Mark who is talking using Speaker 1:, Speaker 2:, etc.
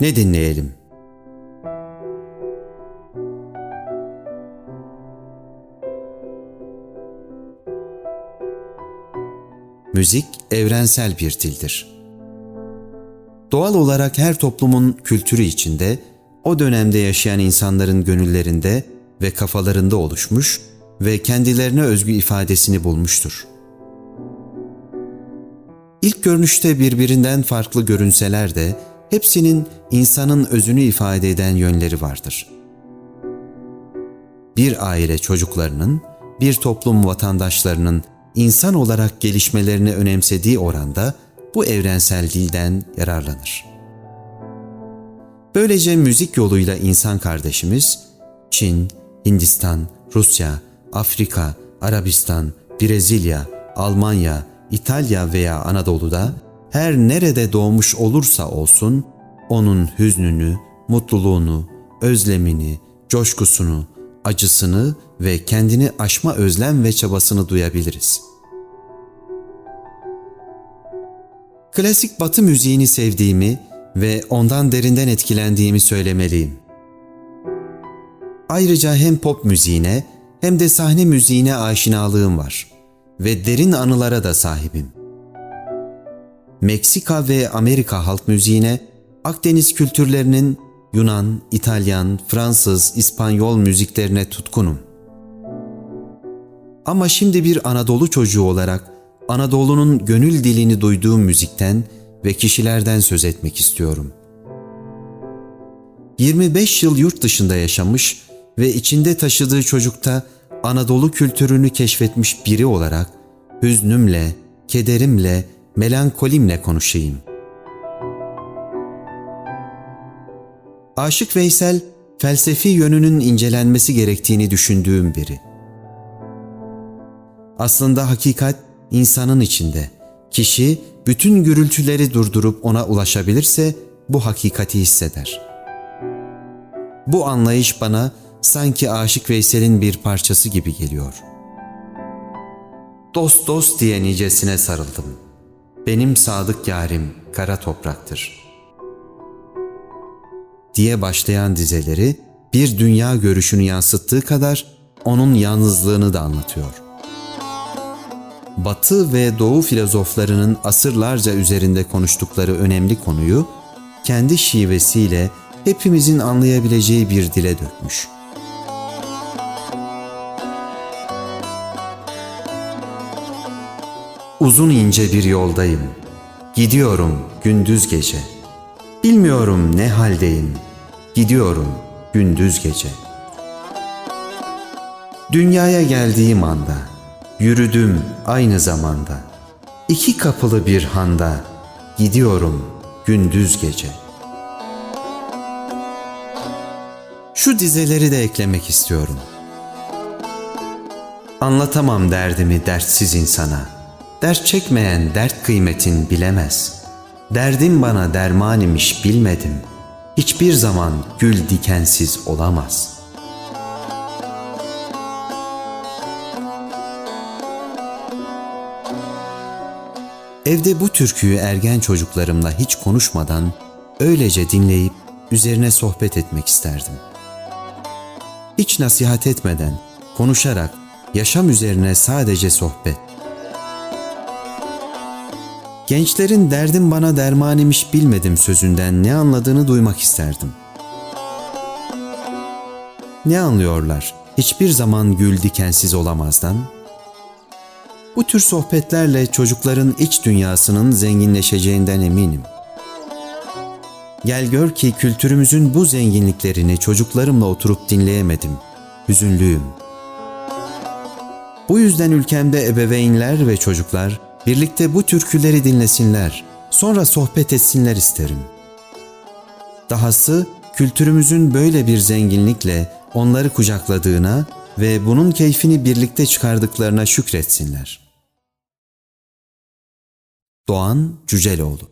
Speaker 1: Ne dinleyelim? Müzik evrensel bir dildir. Doğal olarak her toplumun kültürü içinde, o dönemde yaşayan insanların gönüllerinde ve kafalarında oluşmuş ve kendilerine özgü ifadesini bulmuştur. İlk görünüşte birbirinden farklı görünseler de hepsinin insanın özünü ifade eden yönleri vardır. Bir aile çocuklarının, bir toplum vatandaşlarının insan olarak gelişmelerini önemsediği oranda bu evrensel dilden yararlanır. Böylece müzik yoluyla insan kardeşimiz Çin, Hindistan, Rusya, Afrika, Arabistan, Brezilya, Almanya, İtalya veya Anadolu'da her nerede doğmuş olursa olsun onun hüznünü, mutluluğunu, özlemini, coşkusunu, acısını ve kendini aşma özlem ve çabasını duyabiliriz. Klasik Batı müziğini sevdiğimi ve ondan derinden etkilendiğimi söylemeliyim. Ayrıca hem pop müziğine hem de sahne müziğine aşinalığım var ve derin anılara da sahibim. Meksika ve Amerika halk müziğine, Akdeniz kültürlerinin Yunan, İtalyan, Fransız, İspanyol müziklerine tutkunum. Ama şimdi bir Anadolu çocuğu olarak Anadolu'nun gönül dilini duyduğum müzikten ve kişilerden söz etmek istiyorum. 25 yıl yurt dışında yaşamış ve içinde taşıdığı çocukta Anadolu kültürünü keşfetmiş biri olarak hüznümle, kederimle, melankolimle konuşayım. Aşık Veysel, felsefi yönünün incelenmesi gerektiğini düşündüğüm biri. Aslında hakikat insanın içinde. Kişi bütün gürültüleri durdurup ona ulaşabilirse bu hakikati hisseder. Bu anlayış bana sanki Aşık Veysel'in bir parçası gibi geliyor. Dost dost diye nicesine sarıldım. Benim sadık yarim kara topraktır. Diye başlayan dizeleri bir dünya görüşünü yansıttığı kadar onun yalnızlığını da anlatıyor.'' Batı ve Doğu filozoflarının asırlarca üzerinde konuştukları önemli konuyu kendi şivesiyle hepimizin anlayabileceği bir dile dökmüş. Uzun ince bir yoldayım. Gidiyorum gündüz gece. Bilmiyorum ne haldeyim. Gidiyorum gündüz gece. Dünyaya geldiğim anda Yürüdüm aynı zamanda. İki kapılı bir handa gidiyorum gündüz gece. Şu dizeleri de eklemek istiyorum. Anlatamam derdimi dertsiz insana. Dert çekmeyen dert kıymetin bilemez. Derdim bana derman imiş bilmedim. Hiçbir zaman gül dikensiz olamaz.'' Evde bu türküyü ergen çocuklarımla hiç konuşmadan öylece dinleyip üzerine sohbet etmek isterdim. Hiç nasihat etmeden, konuşarak yaşam üzerine sadece sohbet. Gençlerin derdim bana derman imiş bilmedim sözünden ne anladığını duymak isterdim. Ne anlıyorlar? Hiçbir zaman gül dikensiz olamazdan.'' Bu tür sohbetlerle çocukların iç dünyasının zenginleşeceğinden eminim. Gel gör ki kültürümüzün bu zenginliklerini çocuklarımla oturup dinleyemedim. Hüzünlüyüm. Bu yüzden ülkemde ebeveynler ve çocuklar birlikte bu türküleri dinlesinler, sonra sohbet etsinler isterim. Dahası kültürümüzün böyle bir zenginlikle onları kucakladığına ve bunun keyfini birlikte çıkardıklarına şükretsinler. Doğan Cüceloğlu